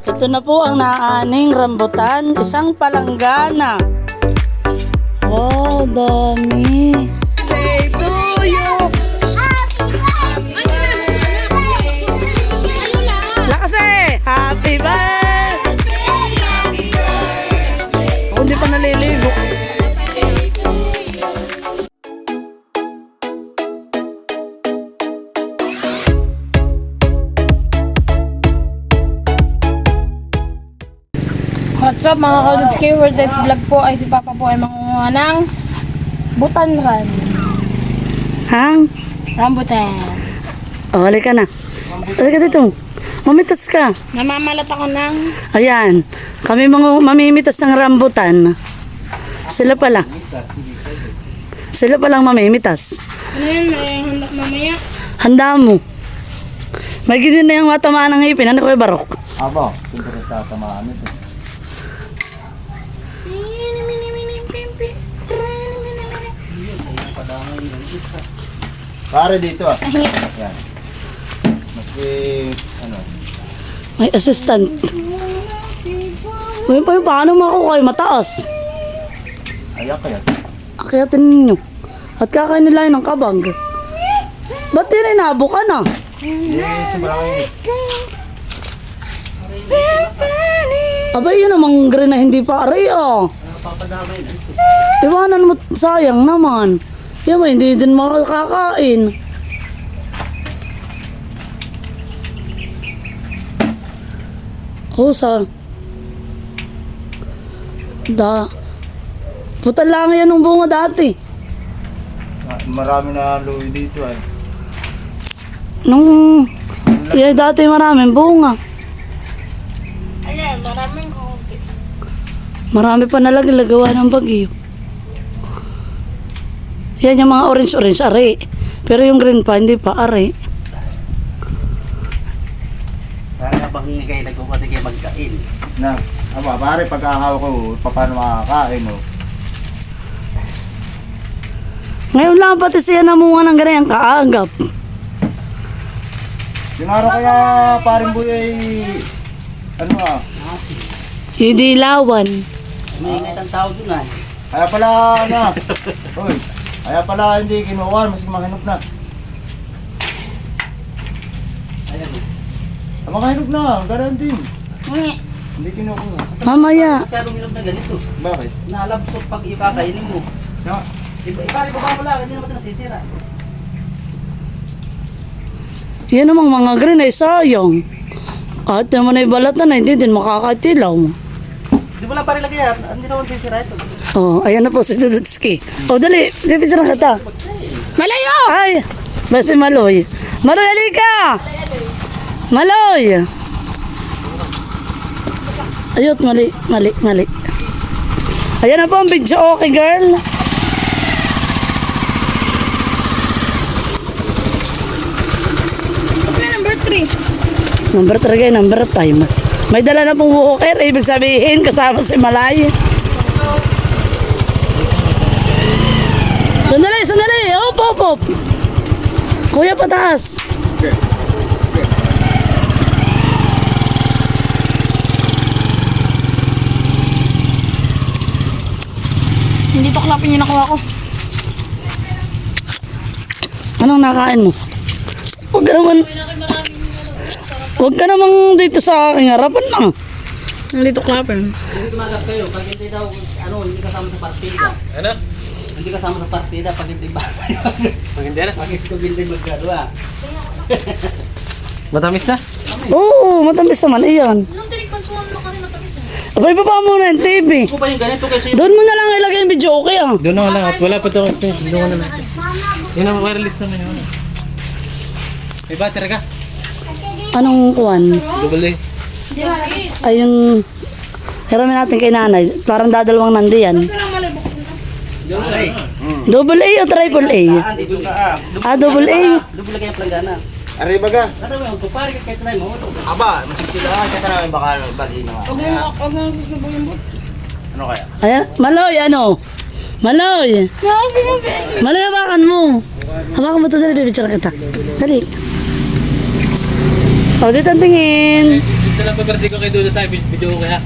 Ito na po ang naaning rambutan, isang palanggana. Wow, dami. Day to you. Lakas eh! Happy birthday! Up mga Kaulods K? World Test Vlog po ay si Papa po ay mangunguha ng butanran. Hang? Rambutan. Oh, halika na. Halika dito. Mamitas ka. Namamalat ako ng Ayan. Kami mga mamimitas ng rambutan. Sila pala. Sila palang mamimitas. ano yun, may handa mamaya. Handa mo. May gidin na yung matamaan ng ngipin. Ano ko yung barok? Aba, siyempre tatamaan ito. Pare dito ah. Yan. Maski, ano, May assistant. Ngayon pa yung paano mo ako kayo mataas? ayak kaya. Akyatin ninyo. At kakain nila yun ng kabag. Ba't din inabo ka na? Yes, marami. Abay, yun namang green na hindi pa aray ah. Iwanan mo, sayang naman. Yan ba, hindi din makakakain. Oh, sa... Da... Putal lang yan ng bunga dati. Ma- Marami na luwi dito ay. Nung... Yeah, dati maraming bunga. Ayan, maraming. Marami pa nalagagawa ng bagyo. Yan yung mga orange-orange, ari. Pero yung green pa, hindi pa, ari. Para bang kayo nagkukuha kayo magkain. Na, aba, pare pagkahawa ko, paano makakain mo? Ngayon lang pati siya namunga ng ganyan kaagap. Yung araw kaya paring buhay ay, ano ah, Hindi lawan. May ingay ang tao dun ah. kaya pala, ano ah. Uy, kaya pala hindi kinuha, mas mahinok na. Ayan. Ah, makahinok na, ganun din. Ngi. Hindi kinuha. Mamaya. Masyadong ilog na ganito. Bakit? Nalabsot pag kakainin mo. Na, Iba, ibali baba mo lang, hindi naman ito nasisira. Yan namang mga green ay sayang. At naman ay balatan na hindi din makakatilaw. Di mo lang pare lagay yan, hindi naman sisira ito. Oh, ayan na po si Dudutski. Oh, dali. Bibisa na kita. Malayo! Ay, basi Maloy. Maloy, halika! Maloy! Ayot, mali, mali, mali. Ayan na po ang video, okay girl? Ano number 3? Number 3 kayo, number 5. May dala na pong walker, ibig sabihin, kasama si Malay. Sandali, sandali! Op, op, op! Kuya, pataas! Hindi to klapin yung nakuha ko. Anong nakain mo? Huwag ka naman... Huwag ka namang dito sa aking harapan na. Hindi to klapin. Hindi tumagat kayo, pag hindi daw, ano, hindi kasama sa partida. Ano? Hindi kasama sa partida, pag hindi ba? pag hindi na, pag hindi magkano ah. Matamis na? Oo, matamis naman. Iyan. Abay, baba muna yung TV. Pa yung ganito kasi Doon mo na lang ilagay yung video, okay ah. Doon na lang at wala pa ito. Doon na lang. Yun ang wireless naman yun. May battery ka? Anong kuwan? Double A. Ay, yung... Hiramin natin kay nanay. Parang dadalawang nandiyan. Aray. Double A o triple A? Ah, dito ka ah. Ah, double A. Double ang planggana. arriba ka. Ano ba yung kupari ka kahit na mo? Aba, masisila ka, kaya namin baka bali na. Huwag mo, huwag mo susubo yung bot. Ano kaya? Ayan, Maloy, ano? Maloy! Maloy, hawakan mo. Hawakan mo ito, dali, bibitsara kita. Dali. O, dito ang tingin. Ito lang pa birthday ko kay Dudo tayo. Video ko kaya.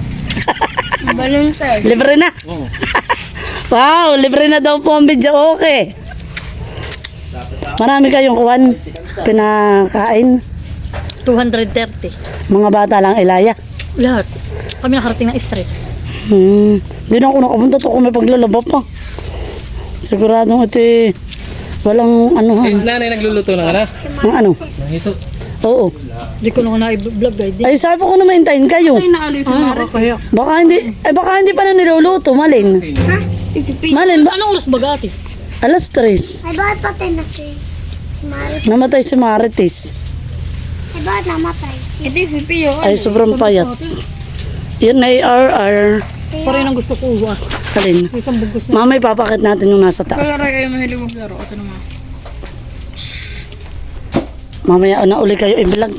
Valentine. Libre na. Oo. Wow, libre na daw po ang video. Okay. Marami kayong kuwan. Pinakain. 230. Mga bata lang ilaya. Lahat. Kami nakarating ng street. Hmm. Di na ako nakapunta to kung may paglalaba pa. Siguradong ito eh, walang ano ha. Eh, nanay nagluluto ng ano? Ang ano? Ng ito. Oo. Hindi ko na na-vlog guide. Ay sabi ko na maintayin kayo. Ay, naalis sa Ah, nakakaya. Baka hindi, ay baka hindi pa na niluluto, Malin. Isipi. Malin, ba? Anong oras ba ati? Alas tres. Ay, bakit patay na si, si Mari? Namatay si Marites. Ay, bakit namatay? Ito isipi yun. Ay, sobrang payat. Yan ay RR. Pareho ang gusto ko. Ah. Alin. Mamay papakit natin yung nasa taas. Kaya kayo mahilig maglaro. Ito naman. Mamaya na uli kayo i-vlog.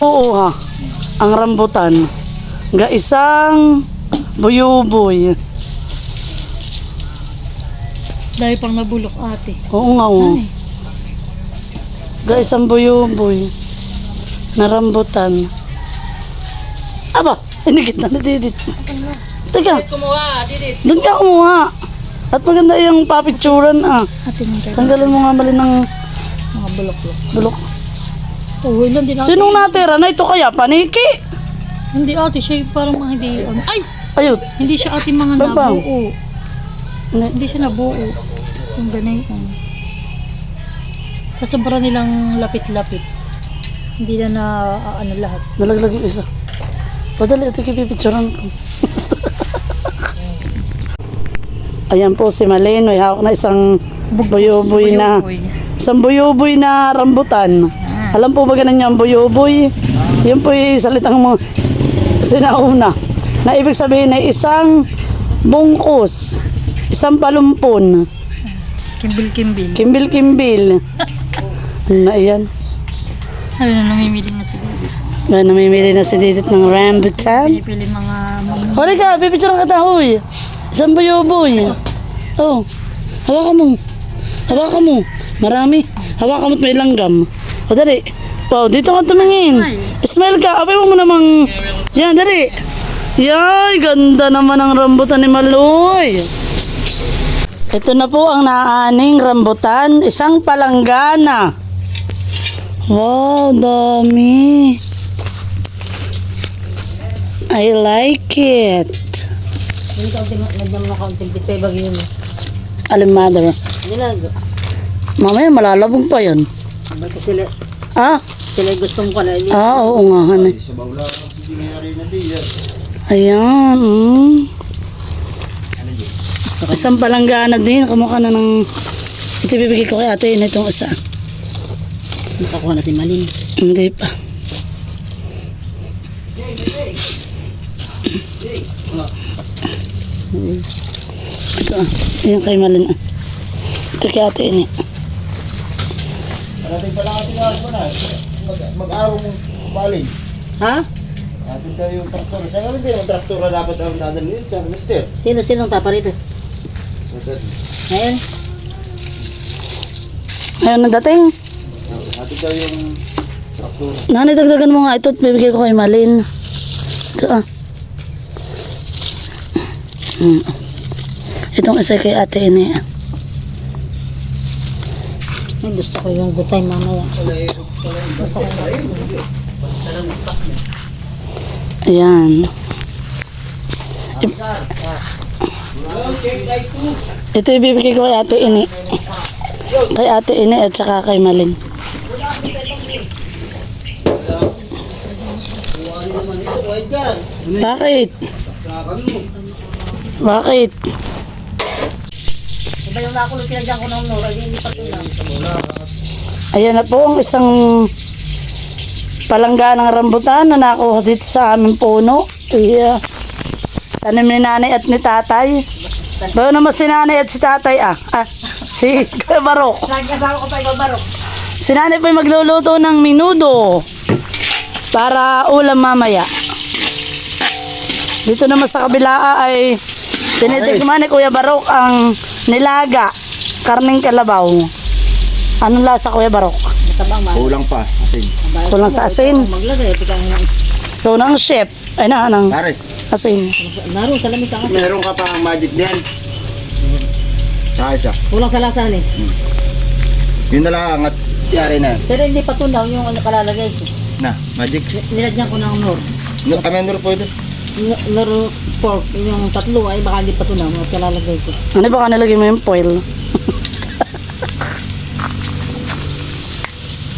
Oo ha. Ang rambutan. Ga isang buyuboy. Dahil pang nabulok ate. Oo nga oh. Ga isang buyuboy. Na rambutan. Aba, inigit na ni Didit. Teka, Kumuha, didit. doon ka kumuha. At maganda yung papicturan ah. Tanggalan mo nga mali ng Mga bulok-bulok. bulok. So, ilan din ate. Sinong natira na ito kaya? Paniki? Hindi ate, siya yung parang mga hindi. ano- Ay! Ayun. Hindi siya ate mga Babang. nabuo. Hindi. Hindi siya nabuo. Yung ganito. Sa sobra nilang lapit-lapit. Hindi na na ah, ano lahat. Nalaglag yung isa. Padali, ito kipipicturan ko. Ayan po si Malin. May hawak na isang buyoboy na isang buyoboy na rambutan. Alam po ba ganun yung buyoboy? Yun po yung salitang mga sinauna. Na ibig sabihin ay isang bungkus, isang palumpon, Kimbil-kimbil. kimbil-kimbil. Ano na iyan? Sabi na namimili na si Baby. Ba, namimili na si Didit ng rambutan. Pinipili mga mga Huli ka, pipicture kita, huy. Isang buyoboy. Oh, hawakan mo. Hawakan mo. Marami. Hawakan mo at may langgam. O, dali. Wow, dito ka tumingin. Smile ka. Abay mo namang... Yan, dali. Yay, ganda naman ang rambutan ni Maloy. Ito na po ang naaning rambutan. Isang palanggana. Wow, dami. I like it. Alim mother. Nilag, Mamaya malalabog pa yun. ba't sila, Ah, sila gustong ko na, ah oo nga. Sa baula lang si Ginari na di yan. Ayan. Mm. Isang palanggana din. Kamukha na ng... Ito bibigay ko kay ate na itong isa. nakakuha na si Malin. Hindi pa. Ito ah. Ayan kay Malin ah. Ito kay ate ini. Parating pala kasi nga ako na. Mag- Mag-araw mong baling. Ha? Atin tayo yung traktor. Sa ngayon din ang traktor na dapat ang dadalhin. Sir, mister. Sino, sinong tapa rito? Ngayon? Ayun na dating. atin tayo yung traktor. Nanay, dagdagan mo nga ito at bibigay ko kay Malin. Ito ah. Hmm. Itong isa kay ate ini. ah. Ay, gusto ko yung gutay mamaya. Ayan. Ito ibibigay ko kay ate ini. Kay ate ini at saka kay Malin. Bakit? Bakit? Iba yung nakulog pinagyan ko ng nora, hindi pa tulang. Ayan na po ang isang palangga ng rambutan na nakuha dito sa aming puno. Yeah. Tanim ni nanay at ni tatay. Bayo naman si nanay at si tatay ah. ah si Barok. Nagkasama ko pa yung barok. Si nanay po magluluto ng minudo para ulam mamaya. Dito naman sa kabila ah, ay tinitikman ni Kuya Barok ang nilaga, karning kalabaw. Anong lasa Kuya Barok? Kulang pa. Asin. Kulang sa asin. Maglagay, tika nga. Ikaw na ang chef. Ay na, anang Pare, asin. Naroon, sa lamig ka kasi. meron ka pa ang magic din. Saka isa. Kulang sa lasa eh. Yun na lang at yari na. Pero hindi pa tunaw yung ano kalalagay ko. Na, magic. Nilagyan ko ng nor. No, kami nuro po ito. Nor pork, yung tatlo ay baka hindi pa tunaw at kalalagay ko. Ano baka nilagay mo yung foil?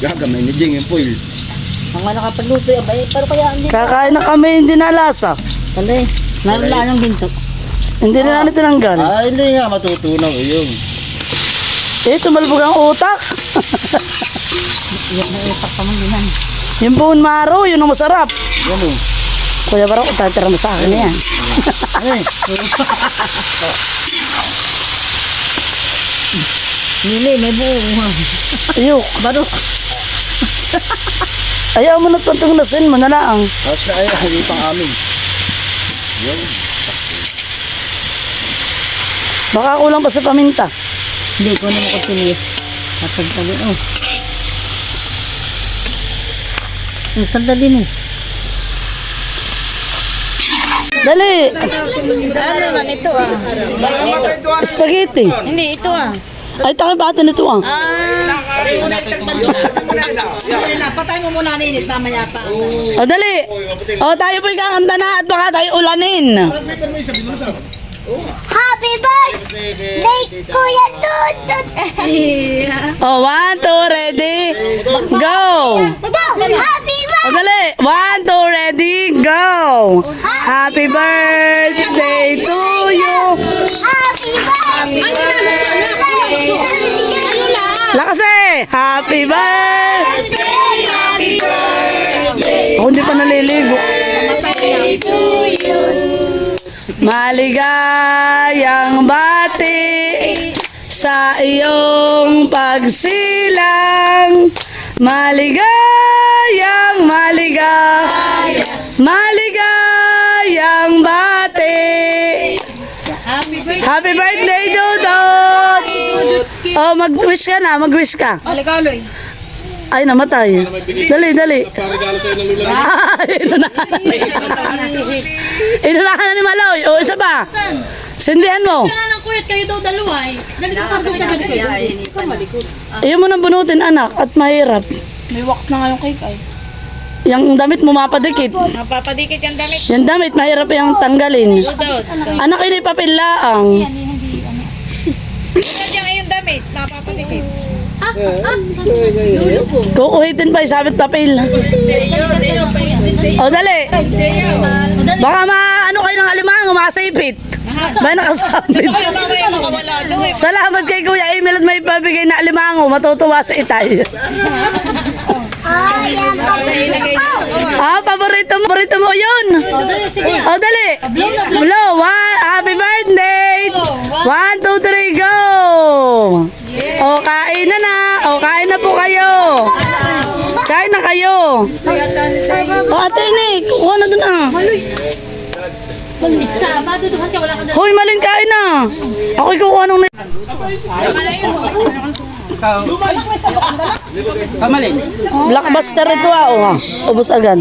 Gagamay ni Jing yung foil. Ang mga nakapagluto yung bay, pero kaya hindi pa. Kakain na kami, hindi na lasa. Talay, naroon lang ang ginto. Hindi na natin tinanggal. Ah, hindi nga matutunaw eh, yun. Eh, tumalbog ang utak. Yung utak pa man yan. Yung bone marrow, yun ang masarap. Yan o. Kuya Barok, tatira mo sa akin na yan. Nili, may buo. Ayok, Barok. Ayaw mo na pantong nasin mo na lang. Tapos na ay, hindi pang amin. Yun. Baka kulang pa sa paminta. Hindi ko na makapiliit. Kapag tabi, oh. Ang sandali mo. Dali! Ano naman ito ah? Spaghetti. Hindi, ito ah. Ay, takipatan nito ah. Patay mo muna ninit, mamaya pa. O, dali! O, tayo po'y kakanta na at baka tayo ulanin. Happy birthday, Kuya Tutut! O, one, two, ready, go! Go! Happy O, dali! One, two, ready, go! Happy birthday to you! Happy birthday! Lakas eh! Happy birthday! Happy birthday Ako hindi pa naliligo. to you! Maligayang bati sa iyong pagsilang. Maligayang maligay Maligayang bati Happy birthday, Dudot! Oh, mag-wish ka na, mag-wish ka. Alikaloy. Ay, namatay. Dali, dali. Ay, inunahan. Na ni Maloy. O, isa pa. Sindihan mo. Kaya ng kuyat kayo daw dalawa eh. Ganito ka sa kayo. Iyon mo nang bunutin, anak, at mahirap. May wax na nga yung cake ay. Yung damit mo mapadikit. Mapapadikit yung damit. Yung damit, mahirap yung tanggalin. Anak, ini papilaang. Nandiyan nga yung damit. Mapapadikit. Kukuhitin pa, isabit papel. O, dali. Baka ma, ano kayo ng alimango, masipit. May nakasabit. Eh. Salamat kay Kuya Emil at may pabigay na alimango. Matutuwa sa itay. Ay, ang Ilagay sa kawan. Ah, paborito mo, paborito mo yun. O, dali. Blow. One, happy birthday. One, two, three, go. O, kain na na. O, kain na po kayo. Kain na kayo. O, ate Nick, kuha na dun ah. Hoy, malin kain na. Ako'y kukuha nung na- Kamalin. Blockbuster ito ah. O, ha. Ubus agad.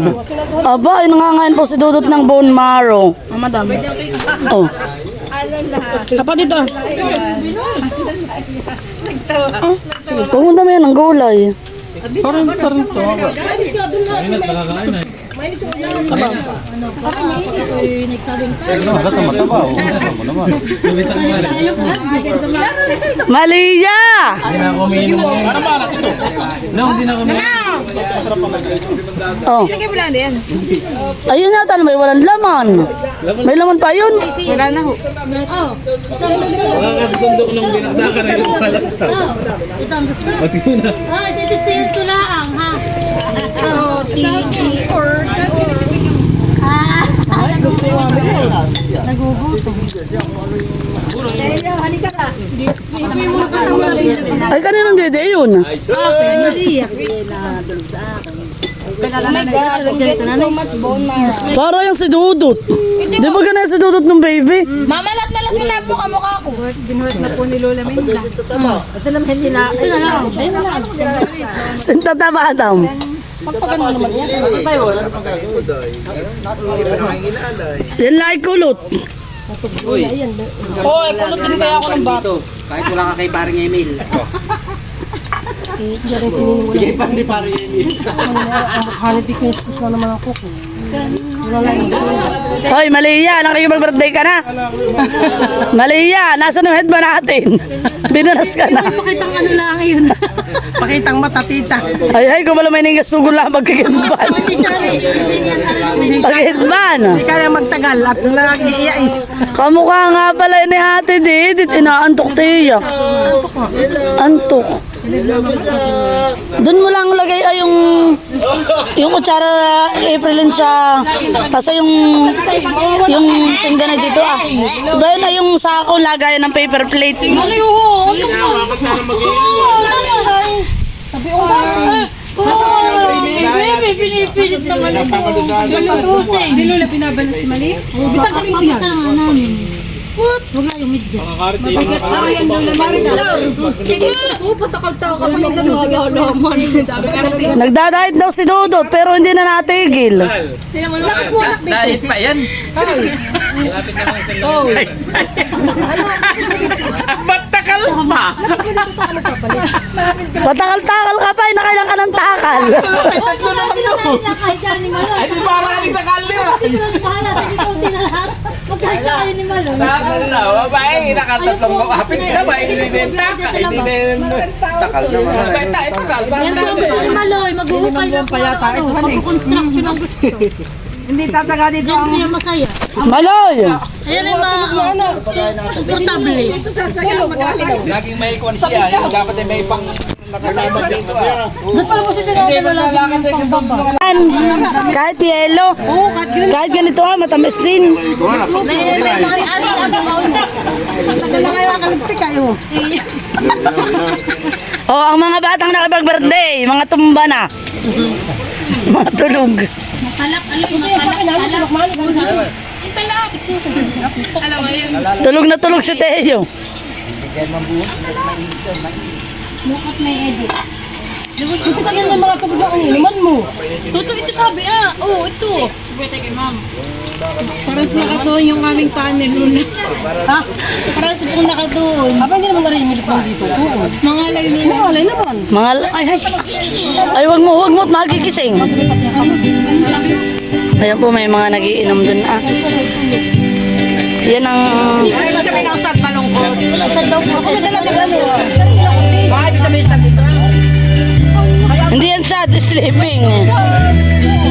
Aba, ay nangangain po si Dudot ng bone marrow. Ah, madam. Oh. Tapat dito. Pumunta mo yan ng gulay. Parang, parang ito. Ayun at nakakain na. Ano, basta mataba. oh. Ano naman. Mo na. Malia! Hindi na ako umiinom. No, hindi na ako umiinom. Oh. Ayun yata na may walang laman. May laman pa yun. Wala na ho. Nakakasundo nung binagdaka na yung pala. Ito ang gusto. Pati na. Ah, titisin ko lang, ha? Oh, TG or Ah, nagugutom. Ay, kaninong dede yun? Oh my God, I'm getting so much bone marrow. Para yung si Dudut. Di ba ganun si Dudut ng baby? Mamalat na lang sila mukha-mukha ko. Sinta tama, Adam. Pagpagano naman yan. Yun? Yan lang ay kulot. Uy, Oo, eh, kulot din kaya ako ng bata. dito. Kahit wala ka kay paring Emil. Bigay pa ni paring Emil. Hoy, Malia, nakikipag-birthday ka na. Malia, nasa yung head ba natin? Binanas ka na. Pakitang ano lang yun. Pakitang mata, tita. Ay, ay, kung wala may ningas magkagandban. Hindi siya rin. Hindi kaya magtagal at nag-iiyais. Kamukha nga pala ni Ate Didit, inaantok tiya. Antok. Doon mo lang lagay ay yung yung kutsara Aprilin sa kasi yung yung pinggan na dito ah. Diba na yung sako lagayan ng paper plate. Ano? Sabi ko ba? Baby, pinipilit naman ito. Nila pinabalas si Mali? Bitanggalin mo yan. namin. What? Huwag na yung medyas. Oo, patakal-takal ka pa ng nalalaman. Nagdadahit daw si Dudot pero hindi na natigil. Dahil pa yan. Patakal-takal ka pa, eh, nakailang ka ng takal. Tatlo naman doon. Ay, di ba ka rin nakali? Bahala, ikaw din na lahat. Magkakain kayo ni Malo. Takal na, babae, nakatatlong kapit na ba? Hindi na yung taka, hindi na. Takal naman. Babae tayo, takal. Yan ang gusto ni Maloy. Mag-uukay na po ako. Mag-construction ang gusto. Hindi tataga dito ang... Hindi masaya. Maloy! Ayan yung mga... Portable. Laging may kwan siya, yung dapat ay may pang... Nakasama dito ah. Doon pala po si Tinay na lalaki ng pambaba. Yan. Kahit yelo. Kahit ganito ah, matamis din. Tagal na kayo akalipstick kayo. Oh, ang mga batang nakipag-birthday, mga tumba na. mga tulog. Tulog na tulog si Teo. Ito ka yung mga tubig na kaniliman mo. Tuto, ito sabi ah. Oo, ito. Parang sa nakatuon yung aming panel nun. Ha? Parang sa pong nakatuon. Aba, hindi naman narinig lang dito. Oo. Mga lay nun. Oo, alay naman. Mga, ay, ay. Ay, wag mo, wag mo, at magigising. Ayan po, may mga nagiinom dun ah. Yan ang... Hindi yan sad, sleeping. Sino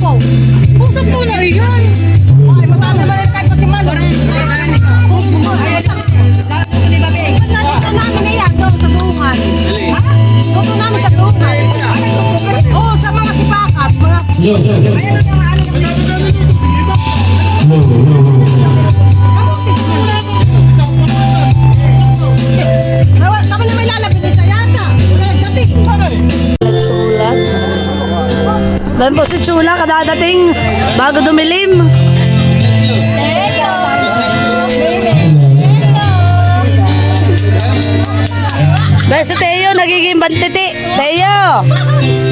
Eh, Sampo. kung sa po na yan. Ay, matami ba rin tayo kasi malo? Ay, Ito namin na yan, doon sa duungan. Ito namin sa duungan. Oo, sa mga sipakat. Mga Rawa, kami na may lalapit sa yata. Nagdating. Bayan po si Chula kadadating bago dumilim. Bayan si Teo, nagiging bantiti. Teo!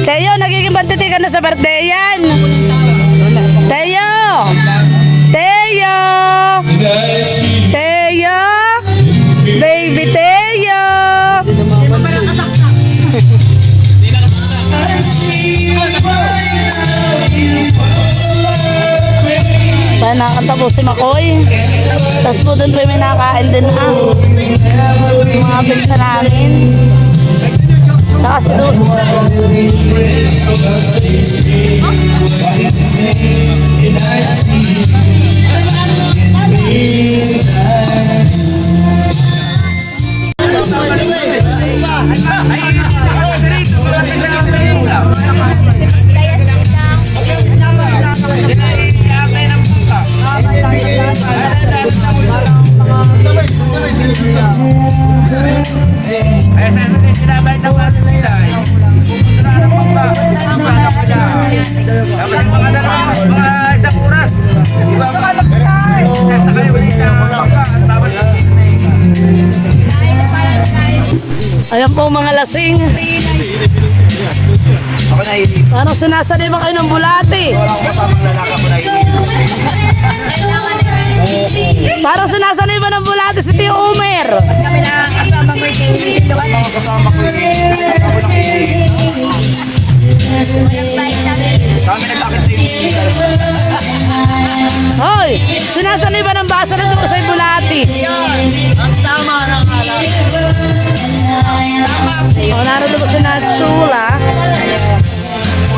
Teo, nagiging bantiti ka na sa birthday yan. Kaya nakakanta po si Makoy. Tapos po doon po may nakain din ah. Mga pizza namin. Tsaka si doon. Parang sinasanay ba kayo ng na hindi. Parang sinasanay ba ng bulati si Tio Umer? Na. Hoy! Sinasanay ba ng basa na doon sa bulati? Ang tama ng alam. O, narito